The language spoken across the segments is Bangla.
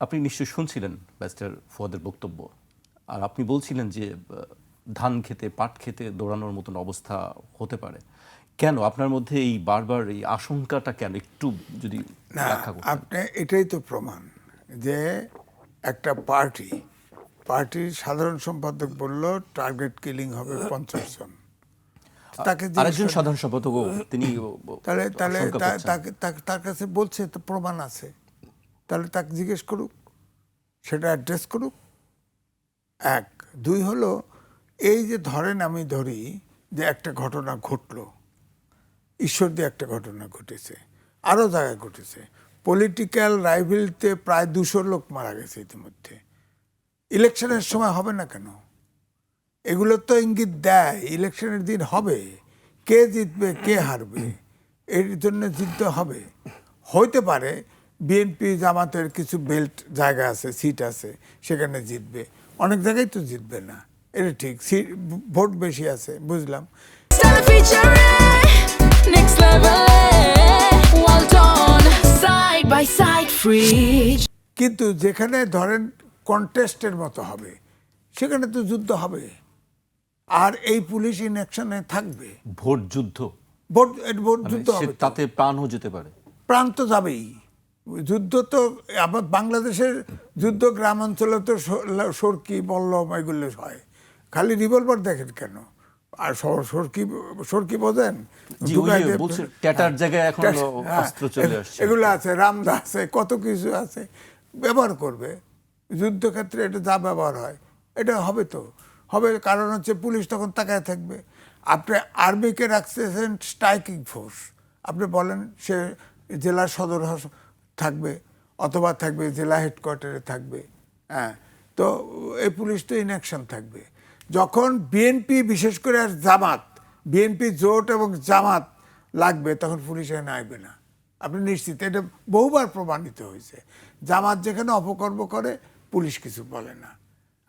আপনি নিশ্চয়ই শুনছিলেন ব্যারিস্টার ফুয়াদের বক্তব্য। আর আপনি বলছিলেন যে ধান খেতে পাট খেতে দৌড়ানোর মতন অবস্থা হতে পারে। কেন? আপনার মধ্যে এই বারবার এই আশঙ্কাটা কেন? একটু যদি আপনি এটাই তো প্রমাণ যে একটা পার্টি পার্টির সাধারণ সম্পাদক বলল টার্গেট কিলিং হবে পঞ্চাশ জন। তাকে আরেকজন সাধারণ সম্পাদক তিনি তাহলে তাহলে তাকে- তার কাছে বলছে তো প্রমাণ আছে। তাহলে তাকে জিজ্ঞেস করুক, সেটা অ্যাড্রেস করুক। এক। দুই হলো, এই যে ধরেন আমি ধরি যে একটা ঘটনা ঘটলো, ঈশ্বর দিয়ে একটা ঘটনা ঘটেছে, আরও জায়গায় ঘটেছে পলিটিক্যাল রাইভেলতে প্রায় দুশো লোক মারা গেছে ইতিমধ্যে। ইলেকশনের সময় হবে না কেন? এগুলো তো ইঙ্গিত দেয়, ইলেকশনের দিন হবে। কে জিতবে, কে হারবে, এর জন্য জিততে হবে। হইতে পারে বিএনপি জামাতের কিছু বেল্ট জায়গা আছে সিট আছে সেখানে জিতবে। অনেক জায়গায় তো জিতবে না। এটা ঠিক সিট ভোট বেশি আছে বুঝলাম। Side, free. কিন্তু যেখানে ধরেন কন্টেস্টের মতো হবে সেখানে তো যুদ্ধ হবে। আর এই পুলিশ ইন অ্যাকশনে থাকবে। ভোট যুদ্ধ। ভোট ভোট মানে যুদ্ধ হবে। তাতে প্রাণও যেতে পারে। প্রাণ তো যাবেই। যুদ্ধ তো আবার বাংলাদেশের যুদ্ধ গ্রাম অঞ্চলে তো সরকি বল্লম এগুলো হয়। খালি রিভলভার দেখেন কেন? আর সরকি সরকি বোঝেন? হ্যাঁ, আসছে। এগুলো আছে রামদা আছে কত কিছু আছে। ব্যবহার করবে। যুদ্ধক্ষেত্রে এটা যা ব্যবহার হয় এটা হবে তো। হবে কারণ হচ্ছে পুলিশ তখন তাকায় থাকবে। আপনি আর্মিকে রাখতেছেন স্ট্রাইকিং ফোর্স আপনি বলেন সে জেলা সদর হাস- থাকবে, অথবা থাকবে জেলা হেডকোয়ার্টারে থাকবে হ্যাঁ। তো এই পুলিশ তো ইনঅ্যাকশন থাকবে। যখন বিএনপি বিশেষ করে আর জামাত বিএনপি জোট এবং জামাত লাগবে, তখন পুলিশ এখানে আসবে না। আপনি নিশ্চিত? এটা বহুবার প্রমাণিত হয়েছে। জামাত যেখানে অপকর্ম করে, পুলিশ কিছু বলে না।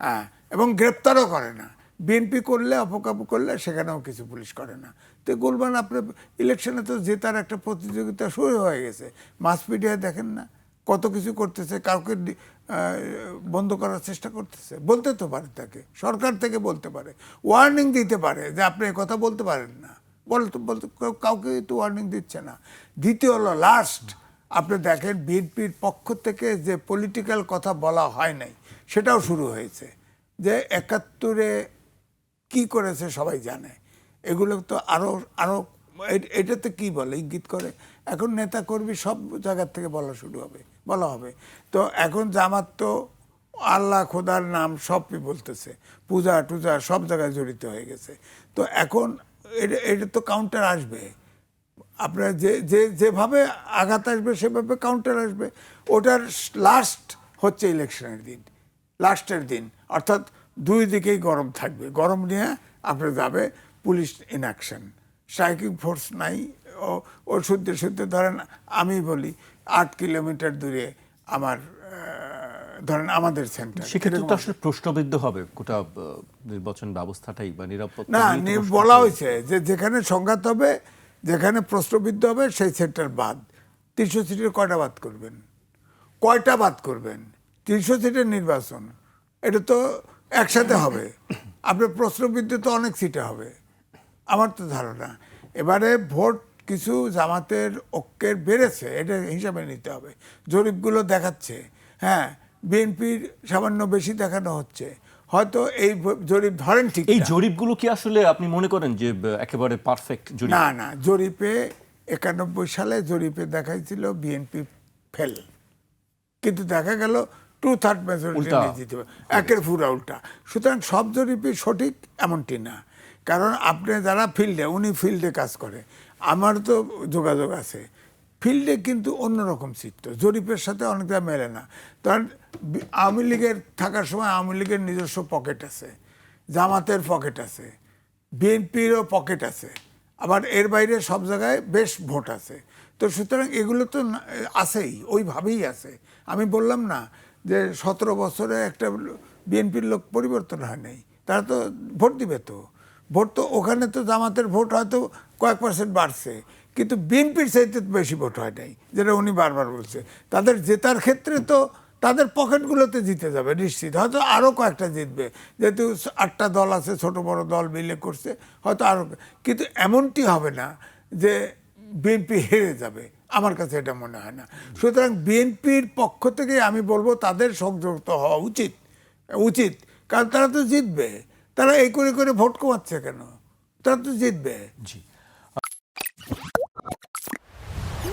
হ্যাঁ এবং গ্রেপ্তারও করে না। বিএনপি করলে অপকর্ম করলে সেখানেও কিছু পুলিশ করে না। তো গোলবান আপনার ইলেকশনে তো জেতার একটা প্রতিযোগিতা শুরু হয়ে গেছে। মাস মিডিয়ায় দেখেন না, কত কিছু করতেছে, কাউকে বন্ধ করার চেষ্টা করতেছে। বলতে তো পারে তাকে, সরকার থেকে বলতে পারে। ওয়ার্নিং দিতে পারে যে আপনি কথা বলতে পারেন না। বলতে বলতে কেউ- কাউকে তো ওয়ার্নিং দিচ্ছে না। দ্বিতীয় হলো লাস্ট আপনি দেখেন বিএনপির পক্ষ থেকে যে পলিটিক্যাল কথা বলা হয় নাই, সেটাও শুরু হয়েছে। যে একাত্তরে কি করেছে সবাই জানে। এগুলো তো আরও আরও, এ- এটাতে কি বলে? ইঙ্গিত করে? এখন নেতা কর্মী সব জায়গার থেকে বলা শুরু হবে, বলা হবে। তো এখন জামাত তো আল্লাহ খোদার নাম সবই বলতেছে। পূজা টুজা সব জায়গায় জড়িত হয়ে গেছে। তো এখন এটা এটা তো কাউন্টার আসবে। আপনার যে যে, যেভাবে আঘাত আসবে, সেভাবে কাউন্টার আসবে। ওটার লাস্ট হচ্ছে ইলেকশনের দিন। লাস্টের দিন। অর্থাৎ দুই দিকেই গরম থাকবে। গরম নিয়ে আপনার যাবে police in action striking force নাই। ও ও শুদ্ধে শুদ্ধে ধরেন আমি বলি আট কিলোমিটার দূরে আমার ধরেন আমাদের সেন্টার সেক্ষেত্রে তো আসলে প্রশ্নবিদ্ধ হবে গোটা নির্বাচন ব্যবস্থাটাই বা নিরাপত্তা না বলা হয়েছে যে যেখানে সংঘাত হবে যেখানে প্রশ্নবিদ্ধ হবে সেই সেন্টার বাদ। তিনশো সিটের কয়টা বাদ করবেন? কয়টা বাদ করবেন? তিনশো সিটের নির্বাচন। এটা তো একসাথে হবে। আপনার প্রশ্নবিদ্ধ তো অনেক সিটে হবে। আমার তো ধারণা। এবারে ভোট কিছু জামাতের ঐক্যের বেড়েছে এটা হিসাবে নিতে হবে। জরিপগুলো দেখাচ্ছে। হ্যাঁ বিএনপির সামান্য বেশি দেখানো হচ্ছে। হয়তো এই জরিপ ধরেন ঠিক এই জরিপগুলো কি আসলে আপনি মনে করেন যে একেবারে পারফেক্ট জরিপ? না না জরিপে একানব্বই সালে জরিপে দেখাইছিল বিএনপি ফেল। কিন্তু দেখা গেল টু থার্ড মেজরিটি। জিতে একের পুরা উল্টা। সুতরাং সব জরিপই সঠিক এমনটি না। কারণ আপনি যারা ফিল্ডে উনি ফিল্ডে কাজ করে। আমার তো যোগাযোগ আছে। ফিল্ডে কিন্তু অন্যরকম চিত্র জরিপের সাথে অনেকটা মেলে না। কারণ আওয়ামী লীগের থাকার সময় আওয়ামী লীগের নিজস্ব পকেট আছে। জামাতের পকেট আছে। বিএনপিরও পকেট আছে। আবার এর বাইরে সব জায়গায় বেশ ভোট আছে। তো সুতরাং এগুলো তো আছেই। ওইভাবেই আছে। আমি বললাম না যে সতেরো বছরে একটা বিএনপির লোক পরিবর্তন হয় নাই, তারা তো ভোট দিবে তো। ভোট তো ওখানে তো জামাতের ভোট হয়তো কয়েক পার্সেন্ট বাড়ছে, কিন্তু বিএনপির চাইতে বেশি ভোট হয় নাই, যেটা উনি বারবার বলছে। তাদের জেতার ক্ষেত্রে তো তাদের পকেটগুলোতে জিতে যাবে নিশ্চিত। হয়তো আরও কয়েকটা জিতবে, যেহেতু আটটা দল আছে, ছোট বড় দল মিলে করছে, হয়তো আরও কিন্তু এমনটি হবে না যে বিএনপি হেরে যাবে। আমার কাছে এটা মনে হয় না। সুতরাং বিএনপির পক্ষ থেকে আমি বলব, তাদের সংযুক্ত হওয়া উচিত। উচিত। কারণ তারা তো জিতবে। তারা এই করে করে ভোট কমাচ্ছে কেন? তারা তো জিতবে। জি।